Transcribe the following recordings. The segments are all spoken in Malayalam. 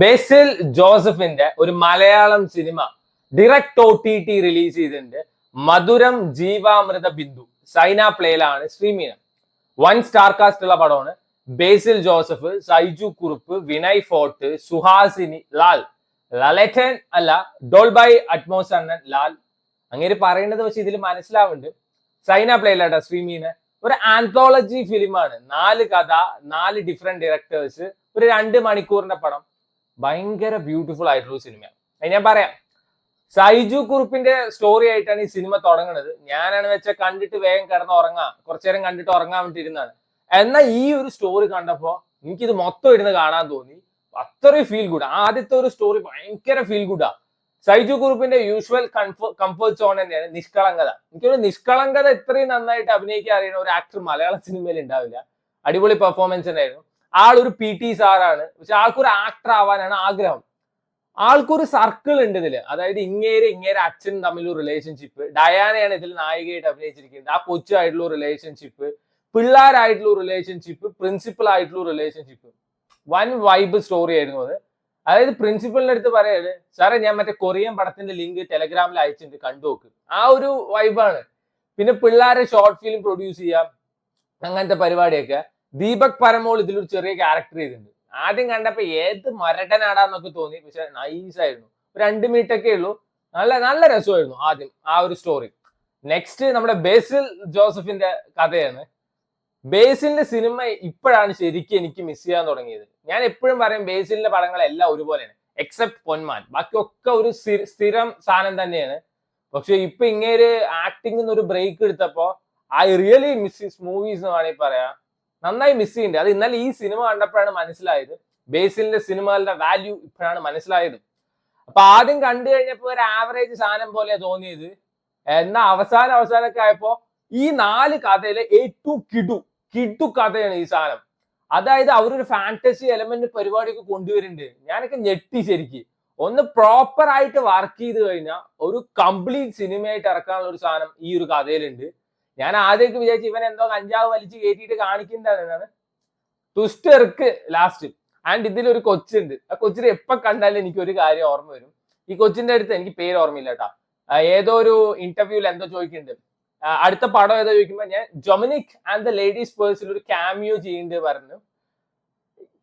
ബേസിൽ ജോസഫിന്റെ ഒരു Malayalam cinema direct O T T release ചെയ്തിട്ടുണ്ട്. മധുരം ജീവാമൃത ബിന്ദു. സൈന പ്ലേയിലാണ് സ്ട്രീം ചെയ്യുന്നത്. വൺ സ്റ്റാർ കാസ്റ്റ് ഉള്ള പടമാണ്. Basil Joseph Saiju Kurup Vinay Forrt Suhasini Lal. ലലറ്റൻ അല്ല ഡോൾബൈ അറ്റ്മോസ് അണ്ണൻ ലാൽ. അങ്ങനെ പറയുന്നത് പക്ഷെ ഇതിൽ മനസ്സിലാവുന്നുണ്ട്. സൈന പ്ലേയിലാട്ടോ സ്ട്രീം ചെയ്യുന്നത് ഒരു ആന്തോളജി ഫിലിമാണ് നാല് കഥ നാല് ഡിഫറെന്റ് ഡയറക്ടേഴ്സ് ഒരു രണ്ട് മണിക്കൂറിന്റെ പടം. ഭയങ്കര ബ്യൂട്ടിഫുൾ ആയിട്ടുള്ള സിനിമയാണ് അത് ഞാൻ പറയാം. സൈജു കുറുപ്പിന്റെ സ്റ്റോറി ആയിട്ടാണ് ഈ സിനിമ തുടങ്ങുന്നത് ഞാനാണ് വെച്ചാൽ കണ്ടിട്ട് വേഗം കിടന്ന് ഉറങ്ങാം. കുറച്ചു നേരം കണ്ടിട്ട് ഉറങ്ങാൻ വേണ്ടിയിരുന്നാണ് എന്നാൽ ഈ ഒരു സ്റ്റോറി കണ്ടപ്പോ എനിക്കിത് മൊത്തം ഇരുന്ന് കാണാൻ തോന്നി. അത്രയും ഫീൽ ഗുഡ് ആദ്യത്തെ ഒരു സ്റ്റോറി ഭയങ്കര ഫീൽ ഗുഡാ സൈജു കുറുപ്പിന്റെ യൂഷ്വൽ കംഫർട്ട് സോൺ തന്നെയാണ് നിഷ്കളങ്കത. എനിക്കൊരു നിഷ്കളങ്കത ഇത്രയും നന്നായിട്ട് അഭിനയിക്കാൻ അറിയുന്ന ഒരു ആക്ടർ മലയാള സിനിമയിൽ ഉണ്ടാവില്ല. അടിപൊളി പെർഫോമൻസ് ഉണ്ടായിരുന്നു ആളൊരു പി ടി സാറാണ് പക്ഷെ ആൾക്കൊരു ആക്ടർ ആവാനാണ് ആഗ്രഹം. ആൾക്കൊരു സർക്കിൾ ഉണ്ട് ഇതിൽ. അതായത് ഇങ്ങേര് ഇങ്ങേരെ അച്ഛനും തമ്മിലൊരു റിലേഷൻഷിപ്പ് ഡയാനയാണ് ഇതിൽ നായികയായിട്ട് അഭിനയിച്ചിരിക്കുന്നത്. ആ കൊച്ചുമായിട്ടുള്ള റിലേഷൻഷിപ്പ് പിള്ളേരായിട്ടുള്ള റിലേഷൻഷിപ്പ് പ്രിൻസിപ്പൽ ആയിട്ടുള്ള റിലേഷൻഷിപ്പ് വൻ വൈബ് സ്റ്റോറി ആയിരുന്നു അത്. അതായത് പ്രിൻസിപ്പലിന്റെ അടുത്ത് പറയാണ് സാറേ ഞാൻ മറ്റേ കൊറിയൻ പടത്തിന്റെ ലിങ്ക് ടെലഗ്രാമിൽ അയച്ചിട്ടുണ്ട്. കണ്ടു നോക്ക്. ആ ഒരു വൈബാണ് പിന്നെ പിള്ളേരെ ഷോർട്ട് ഫിലിം പ്രൊഡ്യൂസ് ചെയ്യാം. അങ്ങനത്തെ പരിപാടിയൊക്കെ. ദീപക് പരമോൾ ഇതിലൊരു ചെറിയ ക്യാരക്ടർ ചെയ്തിട്ടുണ്ട്. ആദ്യം കണ്ടപ്പോ ഏത് മരടനാടാന്നൊക്കെ തോന്നി പക്ഷെ നൈസ് ആയിരുന്നു. ഒരു രണ്ട് ഒക്കെ ഉള്ളൂ. നല്ല നല്ല രസമായിരുന്നു ആദ്യം ആ ഒരു സ്റ്റോറി നെക്സ്റ്റ് നമ്മുടെ ബേസിൽ ജോസഫിന്റെ കഥയാണ്. ബേസിലിന്റെ സിനിമ ഇപ്പോഴാണ് ശരിക്കും എനിക്ക് മിസ് ചെയ്യാൻ തുടങ്ങിയത്. ഞാൻ എപ്പോഴും പറയും ബേസിലിന്റെ പടങ്ങളെല്ലാം ഒരുപോലെയാണ് എക്സെപ്റ്റ് പൊന്മാൻ. ബാക്കിയൊക്കെ ഒരു സ്ഥി- സ്ഥിരം സാധനം തന്നെയാണ്. പക്ഷെ ഇപ്പൊ ഇങ്ങനെ ആക്ടിംഗ് ഒരു ബ്രേക്ക് എടുത്തപ്പോ ഐ റിയലി മിസ് മൂവീസ് എന്ന് വേണമെങ്കിൽ പറയാം. നന്നായി മിസ് ചെയ്യുന്നുണ്ട് അത് ഇന്നലെ ഈ സിനിമ കണ്ടപ്പോഴാണ് മനസ്സിലായത്. ബേസിലിന്റെ സിനിമകളുടെ വാല്യൂ ഇപ്പോഴാണ് മനസ്സിലായത്. അപ്പൊ ആദ്യം കണ്ടു കഴിഞ്ഞപ്പോ ഒരു ആവറേജ് സാധനം പോലെ തോന്നിയത്. എന്നാ അവസാനം അവസാനമൊക്കെ ആയപ്പോ ഈ നാല് കഥയിലെ ഏറ്റവും കിടു കിടു കഥയാണ് ഈ സാധനം. അതായത് അവരൊരു ഫാന്റസി എലമെന്റ് പരിപാടിയൊക്കെ കൊണ്ടുവരുന്നുണ്ട്. ഞാനൊക്കെ ഞെട്ടി ശരിക്ക്. ഒന്ന് പ്രോപ്പർ ആയിട്ട് വർക്ക് ചെയ്ത് കഴിഞ്ഞാൽ ഒരു കംപ്ലീറ്റ് സിനിമയായിട്ട് ഇറക്കാനുള്ള ഒരു സാധനം ഈ ഒരു കഥയിലുണ്ട്. ഞാൻ ആദ്യമൊക്കെ വിചാരിച്ചു ഇവൻ എന്തോ കഞ്ചാവ് വലിച്ചു കയറ്റിയിട്ട് കാണിക്കുന്നതാണ് ട്വിസ്റ്റ് ഇറക്ക് ലാസ്റ്റ് ആൻഡ് ഇതിലൊരു കൊച്ചുണ്ട്. ആ കൊച്ചിനെ എപ്പോ കണ്ടാലും എനിക്ക് ഒരു കാര്യം ഓർമ്മ വരും. ഈ കൊച്ചിന്റെ അടുത്ത് എനിക്ക് പേര് ഓർമ്മയില്ല കേട്ടാ. ഏതോ ഒരു ഇന്റർവ്യൂവിൽ എന്തോ ചോദിക്കുന്നുണ്ട്. അടുത്ത പടം ഏതോ ചോദിക്കുമ്പോൾ ഞാൻ ജൊമിനിക് ആൻഡ് ദ ലേഡീസ് പേഴ്സിൽ ഒരു ക്യാമിയോ ചെയ്യുന്നുണ്ട് പറഞ്ഞു.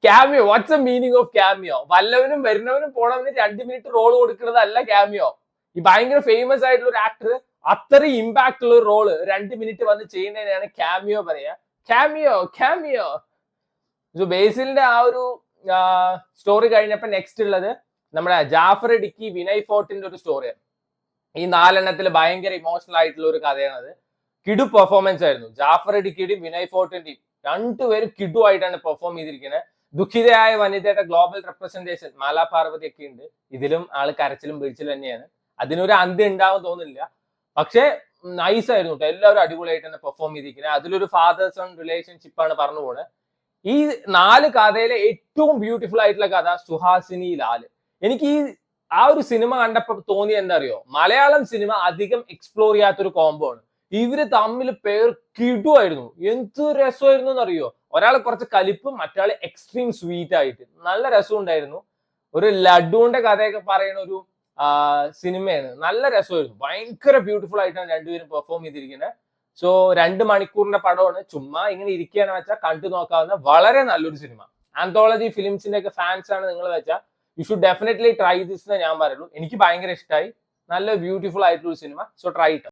Cameo what's a meaning of cameo വല്ലവനും വരുന്നവനും പോണവനും രണ്ട് മിനിറ്റ് റോൾ കൊടുക്കുന്നതല്ല ക്യാമിയോ ഈ ഭയങ്കര ഫേമസ് ആയിട്ടുള്ള ഒരു ആക്ടർ അത്രയും ഇമ്പാക്ട് ഉള്ള റോൾ രണ്ട് മിനിറ്റ് വന്ന് ചെയ്യുന്നതിനാണ് ക്യാമിയോ പറയാ ക്യാമിയോ ക്യാമിയോ ബേസിലിന്റെ ആ ഒരു സ്റ്റോറി കഴിഞ്ഞപ്പോ നെക്സ്റ്റ് ഉള്ളത് നമ്മുടെ ജാഫർ ഇടുക്കി വിനയ് ഫോർട്ടിന്റെ ഒരു സ്റ്റോറിയാണ് ഈ നാലെണ്ണത്തിൽ ഭയങ്കര ഇമോഷണൽ ആയിട്ടുള്ള ഒരു കഥയാണത് കിടു പെർഫോമൻസ് ആയിരുന്നു. ജാഫർ ഇടുക്കിയുടെയും വിനയ് ഫോർട്ടിന്റെയും രണ്ടുപേരും കിടു ആയിട്ടാണ് പെർഫോം ചെയ്തിരിക്കുന്നത്. ദുഃഖിതയായ വനിതയുടെ ഗ്ലോബൽ റെപ്രസെന്റേഷൻ മാലാ പാർവതി ഒക്കെ ഉണ്ട്. ഇതിലും ആൾ കരച്ചിലും പിടിച്ചിലും തന്നെയാണ്. അതിനൊരു അന്ത്യം ഉണ്ടാവും തോന്നില്ല പക്ഷേ നൈസ് ആയിരുന്നു കേട്ടോ എല്ലാവരും അടിപൊളിയായിട്ട് തന്നെ പെർഫോം ചെയ്തിരിക്കുന്നത്. അതിലൊരു ഫാദർ സൺ റിലേഷൻഷിപ്പ് ആണ് പറഞ്ഞു പോണത് ഈ നാല് കഥയിലെ ഏറ്റവും ബ്യൂട്ടിഫുൾ ആയിട്ടുള്ള കഥ സുഹാസിനി ലാൽ. എനിക്ക് ഈ ആ ഒരു സിനിമ കണ്ടപ്പോൾ തോന്നി എന്താ അറിയോ മലയാളം സിനിമ അധികം എക്സ്പ്ലോർ ചെയ്യാത്തൊരു കോംബോ ആണ്. ഇവർ തമ്മിൽ പേർ കിടുവായിരുന്നു. എന്ത് രസമായിരുന്നു എന്നറിയോ? ഒരാൾ കുറച്ച് കലിപ്പും മറ്റാൾ എക്സ്ട്രീം സ്വീറ്റ് ആയിട്ട്. നല്ല രസം ഉണ്ടായിരുന്നു ഒരു ലഡുവിന്റെ കഥയൊക്കെ പറയുന്ന ഒരു സിനിമയാണ്. നല്ല രസമായിരുന്നു. ഭയങ്കര ബ്യൂട്ടിഫുൾ ആയിട്ടാണ് രണ്ടുപേരും പെർഫോം ചെയ്തിരിക്കുന്നത് സോ രണ്ട് മണിക്കൂറിന്റെ പടമാണ്. ചുമ്മാ ഇങ്ങനെ ഇരിക്കുകയാണെന്ന് വെച്ചാൽ കണ്ടു നോക്കാവുന്ന വളരെ നല്ലൊരു സിനിമ. ആന്തോളജി ഫിലിംസിന്റെ ഒക്കെ ഫാൻസ് ആണ് നിങ്ങൾ വെച്ചാൽ you should definitely try this എന്ന് ഞാൻ പറയുള്ളൂ. എനിക്ക് ഭയങ്കര ഇഷ്ടമായി നല്ല ബ്യൂട്ടിഫുൾ ആയിട്ടുള്ള സിനിമ. So try it